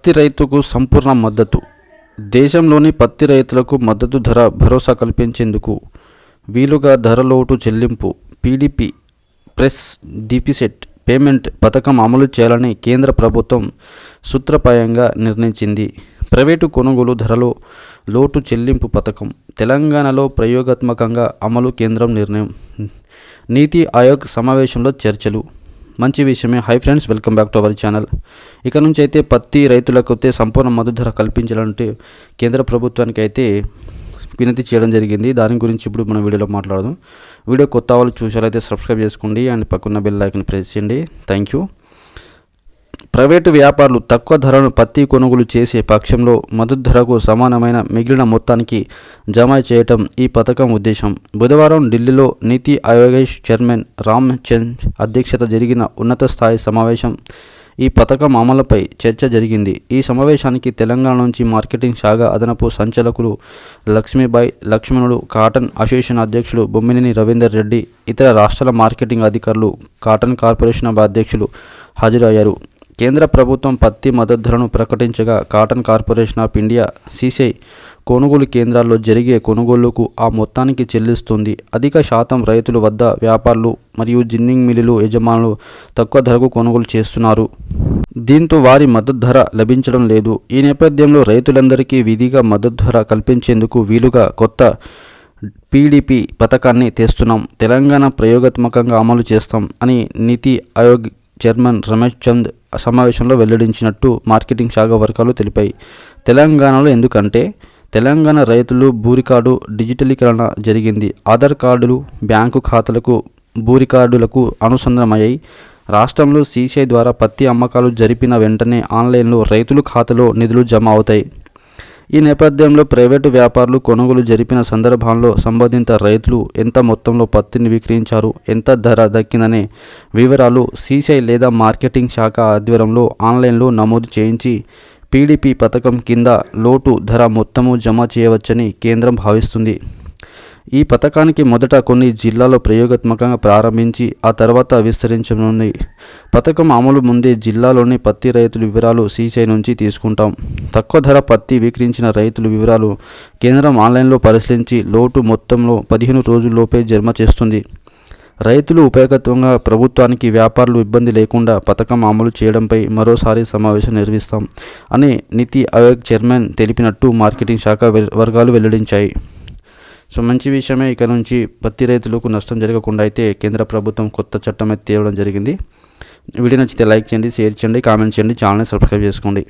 పత్తి రైతుకు సంపూర్ణ మద్దతు. దేశంలోని పత్తి రైతులకు మద్దతు ధర భరోసా కల్పించేందుకు వీలుగా ధర లోటు చెల్లింపు పీడీపీ ప్రెస్ డిపిసెట్ పేమెంట్ పథకం అమలు చేయాలని కేంద్ర ప్రభుత్వం సూత్రప్రాయంగా నిర్ణయించింది. ప్రైవేటు కొనుగోలు ధరలో లోటు చెల్లింపు పథకం తెలంగాణలో ప్రయోగాత్మకంగా అమలు కేంద్రం నిర్ణయం. నీతి ఆయోగ్ సమావేశంలో చర్చలు. మంచి విషయమే. Hi friends welcome back to our channel ఇక నుంచి అయితే పత్తి రైతులకు అయితే సంపూర్ణ మద్దతు ధర కల్పించాలంటే కేంద్ర ప్రభుత్వానికి అయితే వినతి చేయడం జరిగింది. దాని గురించి ఇప్పుడు మనం వీడియోలో మాట్లాడదాం. వీడియో కొత్త వాళ్ళు చూసారైతే సబ్స్క్రైబ్ చేసుకోండి. అండ్ పక్కన బెల్ ఐకన్ ప్రెస్ చేయండి. థ్యాంక్ యూ ప్రైవేటు వ్యాపారులు తక్కువ ధరను పత్తి కొనుగోలు చేసే పక్షంలో మద్దతు ధరకు సమానమైన మిగిలిన మొత్తానికి జమ చేయటం ఈ పథకం ఉద్దేశం. బుధవారం ఢిల్లీలో నీతి ఆయోగేష్ చైర్మన్ రామ్ చంద్ అధ్యక్షత జరిగిన ఉన్నత స్థాయి సమావేశం ఈ పథకం అమలుపై చర్చ జరిగింది. ఈ సమావేశానికి తెలంగాణ నుంచి మార్కెటింగ్ శాఖ అదనపు సంచాలకులు లక్ష్మీబాయి లక్ష్మణుడు కాటన్ అసోసియేషన్ అధ్యక్షులు బొమ్మినేని రవీందర్ రెడ్డి ఇతర రాష్ట్రాల మార్కెటింగ్ అధికారులు కాటన్ కార్పొరేషన్ అధ్యక్షులు హాజరయ్యారు. కేంద్ర ప్రభుత్వం పత్తి మద్దతు ధరను ప్రకటించగా cotton corporation of India C C కొనుగోలు కేంద్రాల్లో జరిగే కొనుగోలుకు ఆ మొత్తానికి చెల్లిస్తుంది. అధిక శాతం రైతుల వద్ద వ్యాపారులు మరియు జిన్నింగ్ మిల్లులు యజమానులు తక్కువ ధరకు కొనుగోలు చేస్తున్నారు. దీంతో వారి మద్దతు ధర లభించడం లేదు. ఈ నేపథ్యంలో రైతులందరికీ విధిగా మద్దతు ధర కల్పించేందుకు వీలుగా కొత్త పీడీపీ పథకాన్ని తెస్తున్నాం. తెలంగాణ ప్రయోగాత్మకంగా అమలు చేస్తాం అని నీతి ఆయోగ్ చైర్మన్ రమేష్ చంద్ సమావేశంలో వెల్లడించినట్టు మార్కెటింగ్ శాఖ వర్గాలు తెలిపాయి. తెలంగాణలో ఎందుకంటే తెలంగాణ రైతులు భూరి కార్డు డిజిటలీకరణ జరిగింది. ఆధార్ కార్డులు బ్యాంకు ఖాతాలకు భూరి కార్డులకు అనుసంధానమయ్యాయి. రాష్ట్రంలో సీసీఐ ద్వారా పత్తి అమ్మకాలు జరిపిన వెంటనే ఆన్లైన్లో రైతుల ఖాతాలో నిధులు జమ అవుతాయి. ఈ నేపథ్యంలో ప్రైవేటు వ్యాపారులు కొనుగోలు జరిపిన సందర్భంలో సంబంధిత రైతులు ఎంత మొత్తంలో పత్తిని విక్రయించారు ఎంత ధర దక్కిందనే వివరాలు సీసీఐ లేదా మార్కెటింగ్ శాఖ ఆధ్వర్యంలో ఆన్లైన్లో నమోదు చేయించి పీడీపీ పథకం కింద లోటు ధర మొత్తము జమ చేయవచ్చని కేంద్రం భావిస్తుంది. ఈ పథకానికి మొదట కొన్ని జిల్లాలో ప్రయోగాత్మకంగా ప్రారంభించి ఆ తర్వాత విస్తరించనుంది పథకం అమలు ముందే జిల్లాలోని పత్తి రైతుల వివరాలు సీసీఐ నుంచి తీసుకుంటాం. తక్కువ ధర పత్తి విక్రయించిన రైతుల వివరాలు కేంద్రం ఆన్లైన్లో పరిశీలించి లోటు మొత్తంలో పదిహేను రోజుల్లోపే జమ చేస్తుంది. రైతులు ఉపయోగత్వంగా ప్రభుత్వానికి వ్యాపారులు ఇబ్బంది లేకుండా పథకం అమలు చేయడంపై మరోసారి సమావేశం నిర్వహిస్తాం అని నీతి ఆయోగ్ చైర్మన్ తెలిపినట్టు మార్కెటింగ్ శాఖ వర్గాలు వెల్లడించాయి. సో మంచి విషయమే ఇక నుంచి పత్తి రైతులకు నష్టం జరగకుండా అయితే కేంద్ర ప్రభుత్వం కొత్త చట్టం అయితే తేవడం జరిగింది. వీడియో నచ్చితే లైక్ చేయండి షేర్ చేయండి కామెంట్ చేయండి ఛానల్ని సబ్స్క్రైబ్ చేసుకోండి.